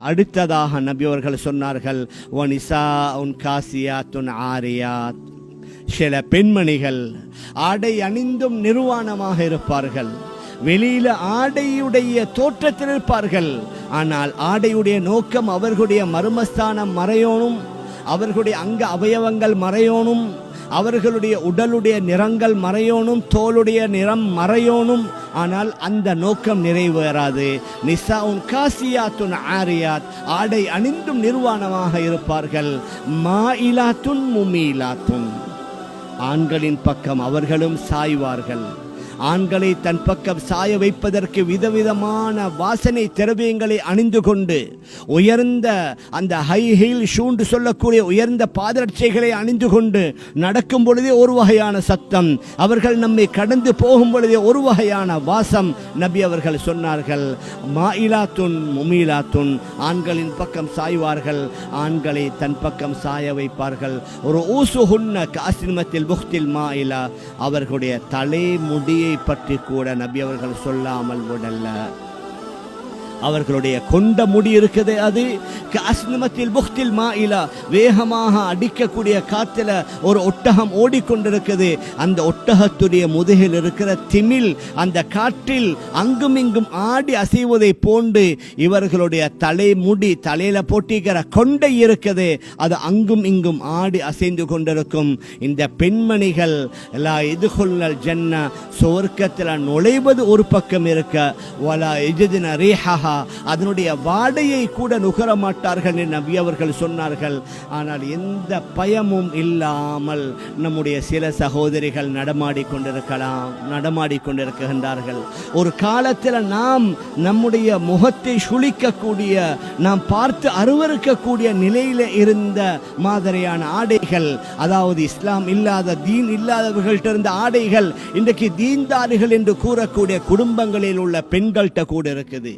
அடுத்ததாக நபி அவர்கள் சொன்னார்கள் ஒனிசா உன் காசியாத்துன் ஆரியாத். சில பெண்மணிகள் ஆடை அணிந்தும் நிர்வாணமாக இருப்பார்கள். வெளியில ஆடையுடைய தோற்றத்தில் இருப்பார்கள். ஆனால் ஆடையுடைய நோக்கம் அவர்களுடைய மர்மஸ்தானம் மறையோனும் அவர்களுடைய அங்க அவயவங்கள் மறையோனும் அவர்களுடைய உடலுடைய நிறங்கள் மறையோனும் தோலுடைய நிறம் மறையோனும். ஆனால் அந்த நோக்கம் நிறைவேறாது. நிசாவுன் காசியாத்துன் ஆரியாத் ஆடை அணிந்தும் நிர்வாணமாக இருப்பார்கள். மாயிலாத்துன் முமீலாத்துன். ஆண்களின் பக்கம் அவர்களும் சாய்வார்கள். ஆண்களை தன் பக்கம் சாய வைப்பதற்கு விதவிதமான வாசனை திரவியங்களை அணிந்து கொண்டு உயர்ந்த அந்த ஹை ஹீல் ஷூண்டு சொல்லக்கூடிய உயர்ந்த பாதரட்சைகளை அணிந்து கொண்டு நடக்கும் பொழுதே ஒரு வகையான சத்தம். அவர்கள் நம்மை கடந்து போகும் பொழுதே ஒரு வகையான வாசம் நபி அவர்கள் சொன்னார்கள். மாயிலாத்துன் முமீலாத்துன் ஆண்களின் பக்கம் சாய்வார்கள் ஆண்களை தன் பக்கம் சாய வைப்பார்கள். ஒரு ஊசு ஹுன்ன காசிமத்தில் புக்தில் மாயிலா அவர்களுடைய தலை முடியை பற்றி கூட நபி அவர்கள் சொல்லாமல் விடல. அவர்களுடைய கொண்ட முடி இருக்குது அது. காஸ்னிமத்தில் புக்தில் மாயிலா. வேகமாக அடிக்கக்கூடிய காற்றில் ஒரு ஒட்டகம் ஓடிக்கொண்டிருக்குது. அந்த ஒட்டகத்துடைய முதுகில் இருக்கிற திமில் அந்த காற்றில் அங்கும் இங்கும் ஆடி அசைவதை போன்று இவர்களுடைய தலை முடி தலையில் போட்டிக்கிற கொண்டை இருக்குது. அது அங்கும் இங்கும் ஆடி அசைந்து கொண்டிருக்கும். இந்த பெண்மணிகள் லா இதுகொள்ளல் ஜன்ன சுவர்க்கத்தில் நுழைவது ஒரு பக்கம் இருக்க. வலா எஜதின ரீஹா அதனுடைய வாடையை கூட நுகர மாட்டார்கள் என்று நபி அவர்கள் சொன்னார்கள். ஆனால் எந்த பயமும் இல்லாமல் நம்முடைய சில சகோதரிகள் நடமாடி கொண்டிருக்கலாம் நடமாடி கொண்டிருக்கின்றார்கள். ஒரு காலத்தில் நாம் நம்முடைய முகத்தை சுழிக்கக்கூடிய நாம் பார்த்து அருவறுக்கக்கூடிய நிலையில இருந்த மாதிரியான ஆடைகள் அதாவது இஸ்லாம் இல்லாத தீன் இல்லாதவர்கள்ட்ட இருந்த ஆடைகள் இன்றைக்கு தீன்தாரிகள் என்று கூறக்கூடிய குடும்பங்களில் உள்ள பெண்கள்கிட்ட கூட இருக்குது.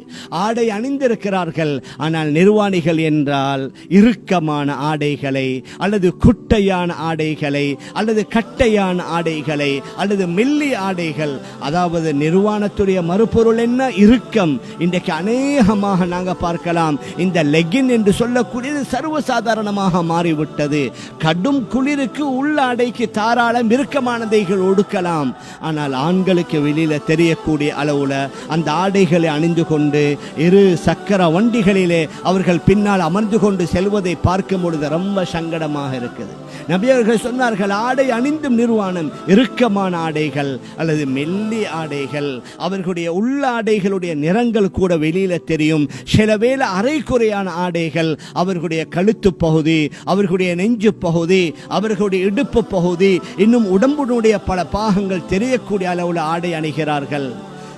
ஆடை அணிந்திருக்கிறார்கள். ஆனால் நிர்வாணிகள் என்றால் இறுக்கமான ஆடைகளை அல்லது குட்டையான ஆடைகளை அல்லது கட்டையான ஆடைகளை அல்லது மெல்லி ஆடைகள். அதாவது நிர்வாணத்துடைய மறுபொருள் என்ன? இறுக்கம். இன்றைக்கு அநேகமாக நாங்கள் பார்க்கலாம் இந்த லெகின் என்று சொல்லக்கூடியது சர்வசாதாரணமாக மாறிவிட்டது. கடும் குளிருக்கு உள்ள ஆடைக்கு தாராளம் இறுக்கமானதைகள் ஒடுக்கலாம். ஆனால் ஆண்களுக்கு வெளியில் தெரியக்கூடிய அளவுல அந்த ஆடைகளை அணிந்து கொண்டு இரு சக்கர வண்டிகளிலே அவர்கள் பின்னால் அமர்ந்து கொண்டு செல்வதை பார்க்கும் பொழுது ரொம்ப சங்கடமாக இருக்குது. நபியவர்கள் சொன்னார்கள் ஆடை அணிந்தும் நிர்வாணம் இறுக்கமான ஆடைகள் அல்லது மெல்லி ஆடைகள் அவர்களுடைய உள்ளாடைகளுடைய நிறங்கள் கூட வெளியில தெரியும். சில வேளை அரைக்குறையான ஆடைகள் அவர்களுடைய கழுத்து பகுதி அவர்களுடைய நெஞ்சு பகுதி அவர்களுடைய இடுப்பு பகுதி இன்னும் உடம்புடைய பல பாகங்கள் தெரியக்கூடிய அளவில் ஆடை அணிகிறார்கள்.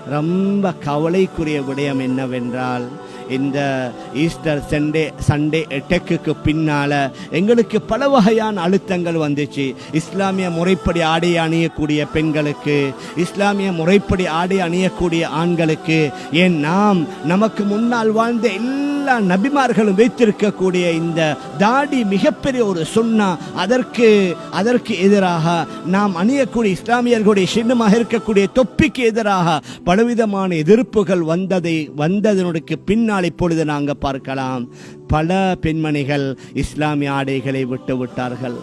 ரொம்ப கவலைக்குரிய விடயம் என்னவென்றால் இந்த ஈஸ்டர் சண்டே சண்டே டெக்குக்கு பின்னால எங்களுக்கு பல வகையான அழுத்தங்கள் வந்துச்சு. இஸ்லாமிய முறைப்படி ஆடை அணியக்கூடிய பெண்களுக்கு இஸ்லாமிய முறைப்படி ஆடை அணியக்கூடிய ஆண்களுக்கு ஏன் நாம் நமக்கு முன்னால் வாழ்ந்த எல்லா நபிமார்களும் வைத்திருக்கக்கூடிய இந்த தாடி மிகப்பெரிய ஒரு சுண்ணா அதற்கு அதற்கு எதிராக நாம் அணியக்கூடிய இஸ்லாமியர்களுடைய சின்னமாக இருக்கக்கூடிய தொப்பிக்கு எதிராக பலவிதமான எதிர்ப்புகள் வந்ததை வந்ததனுடைய பின்னால் இப்பொழுது நாங்கள் பார்க்கலாம். பல பெண்மணிகள் இஸ்லாமிய ஆடைகளை விட்டு விட்டார்கள்.